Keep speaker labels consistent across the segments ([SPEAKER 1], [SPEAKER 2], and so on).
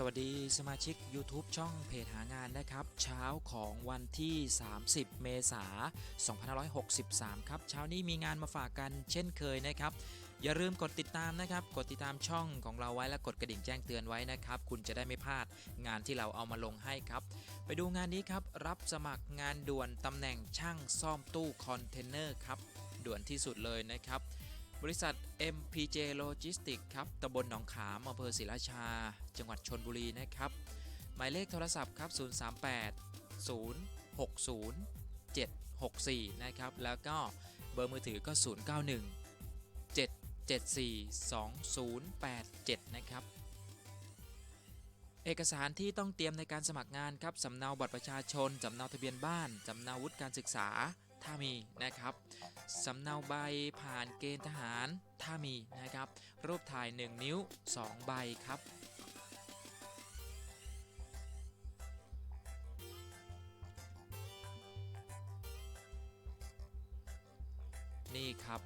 [SPEAKER 1] สวัสดีสมาชิก YouTube ช่องเพจหางานนะครับ เช้าของวันที่ 30 เมษายน2563 ครับเช้านี้มีงานมาฝากกันเช่นเคยนะครับ อย่าลืมกดติดตามนะครับ กดติดตามช่องของเราไว้และกดกระดิ่งแจ้งเตือนไว้นะครับ คุณจะได้ไม่พลาดงานที่เราเอามาลงให้ครับ ไปดูงานนี้ครับ รับสมัครงานด่วนตำแหน่งช่างซ่อมตู้คอนเทนเนอร์ครับด่วนที่สุดเลยนะครับ บริษัท MPJ Logistics ครับ ตำบลหนองขามอำเภอศรีราชา จังหวัดชนบุรีนะครับ หมายเลขโทรศัพท์ครับ 038 060 764 นะครับ แล้วก็เบอร์มือถือก็ 091 774 2087 นะครับ เอกสารที่ต้องเตรียมในการสมัครงานครับ สำเนาบัตรประชาชน สำเนาทะเบียนบ้าน สำเนาวุฒิการศึกษา ถ้ามีนะครับสำเนาใบผ่านเกณฑ์ทหารถ้ามีนะครับ รูปถ่าย 1 นิ้ว 2 ใบครับนี่ครับ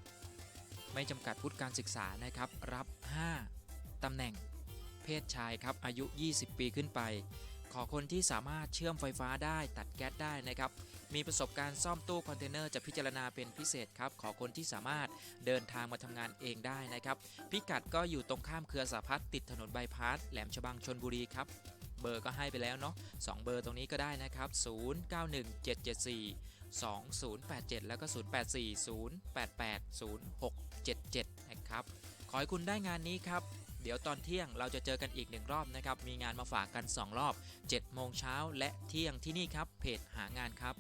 [SPEAKER 1] ไม่จำกัดวุฒิการศึกษานะครับ รับ 5ตำแหน่ง เพศชายครับ อายุ 20 ปีขึ้นไป ขอคนที่สามารถเชื่อมไฟฟ้าได้ตัดแก๊สได้นะครับ มีประสบการณ์ซ่อมตู้คอนเทนเนอร์จะพิจารณาเป็นพิเศษครับ ขอคนที่สามารถเดินทางมาทำงานเองได้นะครับ พิกัดก็อยู่ตรงข้ามเครือสาพัฒติดถนนบายพาสแหลมฉบังชนบุรีครับเบอร์ก็ให้ไปแล้วเนาะ2เบอร์ตรงนี้ก็ได้นะครับ 091774 2087 แล้วก็ 0840880677 นะครับ ขอให้คุณได้งานนี้ครับ เดี๋ยวตอนเที่ยงเราจะเจอกันอีกหนึ่งรอบนะครับ มีงานมาฝากกัน 2 รอบ7โมงเช้าและเที่ยงที่นี่ครับ เพจหางานครับ